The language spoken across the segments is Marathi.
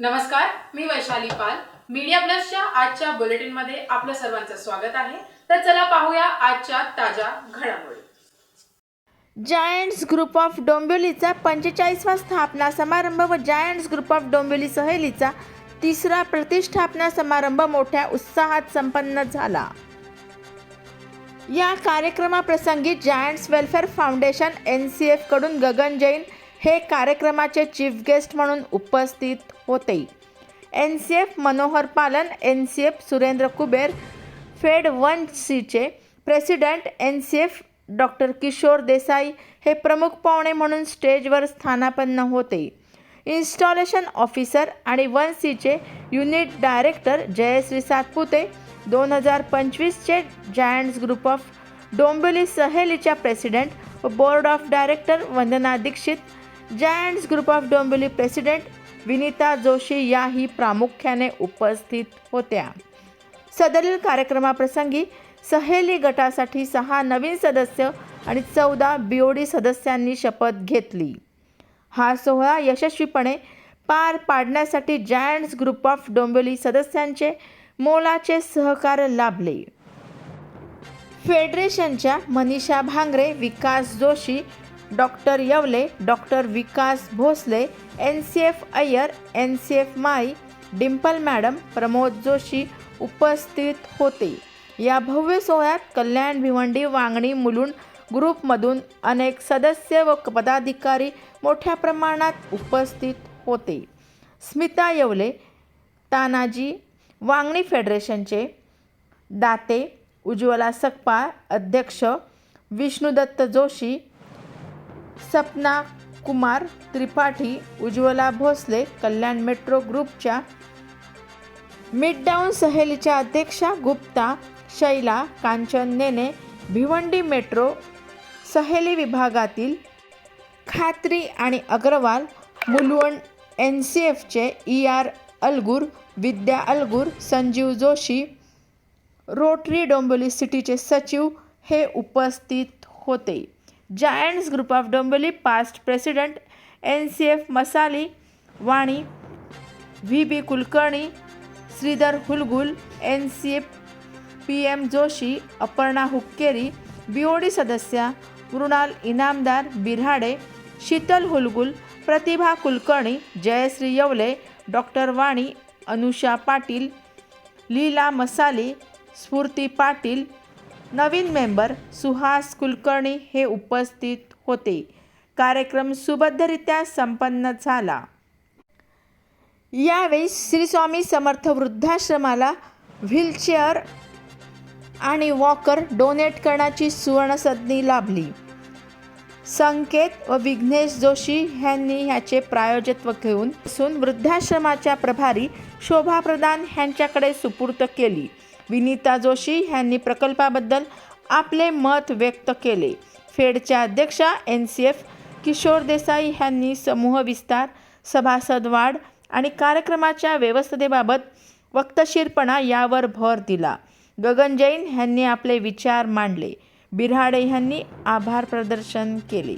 नमस्कार मी वैशाली पाल. मीडिया प्लसच्या आजच्या बुलेटिनमध्ये आपलं सर्वांचं स्वागत आहे. तर चला पाहूया आजच्या ताज्या घडामोडी. जायंट्स ग्रुप ऑफ डोंबिवलीचा पंचेचाळीसवा स्थापना समारंभ व जायंट्स ग्रुप ऑफ डोंबिवली सहेलीचा तिसरा प्रतिष्ठापना समारंभ मोठ्या उत्साहात संपन्न झाला. या कार्यक्रमाप्रसंगी giants welfare foundation N C एफकडून Gagan Jain हे कार्यक्रमाचे चीफ गेस्ट म्हणून उपस्थित होते. N C F Manohar Palan N C F Surendra Kuber fed one सीचे president N C F doctor Kishor Desai हे प्रमुख पाहुणे म्हणून स्टेजवर स्थानापन्न होते. इन्स्टॉलेशन ऑफिसर आणि वन सीचे युनिट डायरेक्टर जयश्री सातपुते दोन हजार पंचवीसचे जायंट्स ग्रुप ऑफ डोंबिवली सहेलीच्या प्रेसिडेंट व board of director Vandana Dixit giants group of Dombivli president Vinita Joshi याही प्रामुख्याने उपस्थित होत्या. सदरील कार्यक्रमाप्रसंगी सहेली गटासाठी सहा नवीन सदस्य आणि चौदा बी ओ डी सदस्यांनी शपथ घेतली. हा सोहळा यशस्वीपणे पार पाडण्यासाठी जायंट्स ग्रुप ऑफ डोंबिवली सदस्यांचे मोलाचे सहकार्य लाभले. फेडरेशनच्या Manisha Bhangre Vikas Joshi doctor Yavle doctor Vikas Bhosale N C F Iyer N C F Mai Dimple madam Pramod Joshi उपस्थित होते. या भव्य सोहळ्यात कल्याण भिवंडी वांगणी मुलुंड ग्रुपमधून अनेक सदस्य व पदाधिकारी मोठ्या प्रमाणात उपस्थित होते. स्मिता येवले तानाजी वांगणी फेडरेशनचे दाते उज्ज्वला सकपाळ अध्यक्ष विष्णुदत्त जोशी सपना कुमार त्रिपाठी उज्ज्वला भोसले कल्याण मेट्रो ग्रुपच्या मिडडाऊन सहेलीच्या अध्यक्षा गुप्ता शैला कांचन नेने भिवंडी मेट्रो सहेली विभागातील खात्री आणि Agarwal मुलवण N C एफचे E R Algur Vidya Algur Sanjeev Joshi Rotary Dombivli सिटीचे सचिव हे उपस्थित होते. Giants group of Dombivli past president N C F Masali Vani V B Kulkarni Shridhar Hulgul N C F P M Joshi Aparna Hukkeri B O D सदस्या मृणाल इनामदार बिऱ्हाडे शीतल हुलगुल प्रतिभा कुलकर्णी जयश्री येवले डॉक्टर वाणी अनुषा पाटील लीला मसाली स्फूर्ती पाटील नवीन मेंबर सुहास कुलकर्णी हे उपस्थित होते. कार्यक्रम सुबद्धरित्या संपन्न झाला. यावेळी श्री स्वामी समर्थ वृद्धाश्रमाला व्हीलचेअर आणि वॉकर डोनेट करण्याची सुवर्णसंधी लाभली. संकेत व विघ्नेश जोशी यांनी ह्याचे प्रायोजत्व घेऊन असून वृद्धाश्रमाच्या प्रभारी शोभा प्रधान यांच्याकडे सुपूर्त केली. विनीता जोशी यांनी प्रकल्पाबद्दल आपले मत व्यक्त केले. फेडच्या अध्यक्षा N C F Kishor Desai यांनी समूह विस्तार सभासद वाढ आणि कार्यक्रमाच्या व्यवस्थेबाबत वक्तशीरपणा यावर भर दिला. गगन जैन यांनी आपले विचार मांडले. बिऱ्हाडे यांनी आभार प्रदर्शन केले.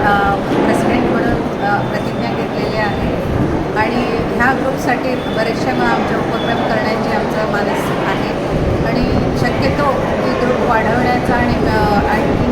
प्रेसिडेंट म्हणून प्रतिज्ञा घेतलेली आहे. आणि ह्या ग्रुपसाठी बरेचशा आमचे उपक्रम करण्याची आमचं मानस आहे. आणि शक्यतो हे ग्रुप वाढवण्याचा आणि आणखी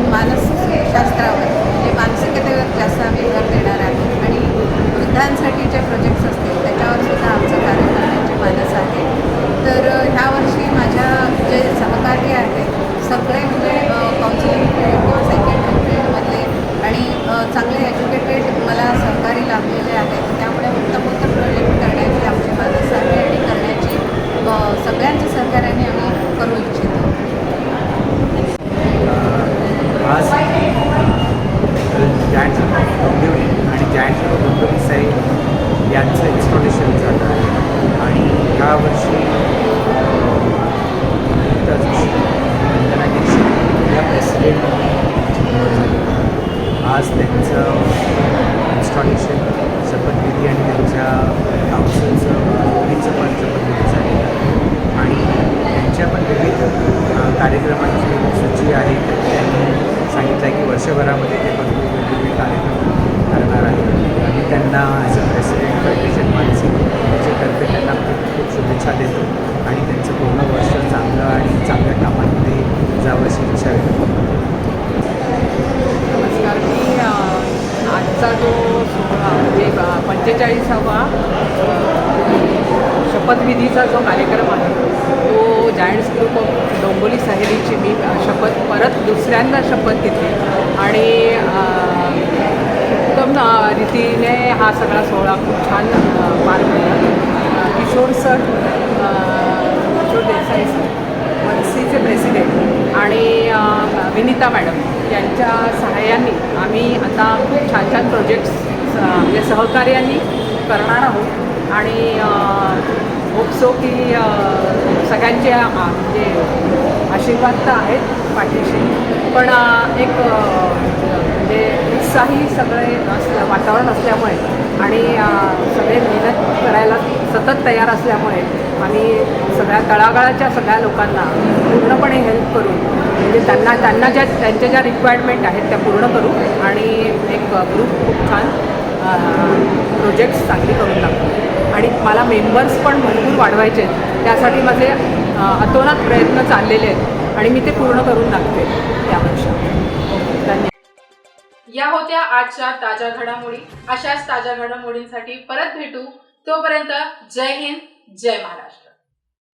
past tense पंचेचाळीसावा शपथविधीचा जो कार्यक्रम आहे तो जायंट्स ग्रुप ऑफ डोंबोली सहेलीची मी शपथ परत दुसऱ्यांदा शपथ घेतली. आणि उत्तम रीतीने हा सगळा सोहळा खूप छान पार पडला. किशोर सर किशोर देसाई सर मनसीचे प्रेसिडेंट आणि विनीता मॅडम यांच्या सहाय्याने आम्ही आता खूप छान छान प्रोजेक्ट्स म्हणजे सहकार्याने करणार आहोत. आणि होपसो की सगळ्यांचे म्हणजे आशीर्वाद तर आहेत पाठीशी पण एक म्हणजे उत्साही सगळे असल्या वातावरण असल्यामुळे आणि सगळे मेहनत करायला सतत तयार असल्यामुळे आम्ही सगळ्या तळागाळाच्या सगळ्या लोकांना पूर्णपणे हेल्प करू म्हणजे त्यांना त्यांना ज्या त्यांच्या ज्या रिक्वायरमेंट आहेत त्या पूर्ण करू आणि एक ग्रुप खूप छान प्रोजेक्ट्स चांगली करून लागतो आणि मला मेंबर्स पण भरपूर वाढवायचे आहेत. त्यासाठी माझे अतोनात प्रयत्न चाललेले आहेत. आणि मी ते पूर्ण करून टाकते या वर्षात धन्यवाद. या होत्या आजच्या ताज्या घडामोडी. अशाच ताज्या घडामोडींसाठी परत भेटू. तोपर्यंत जय हिंद जय महाराष्ट्र.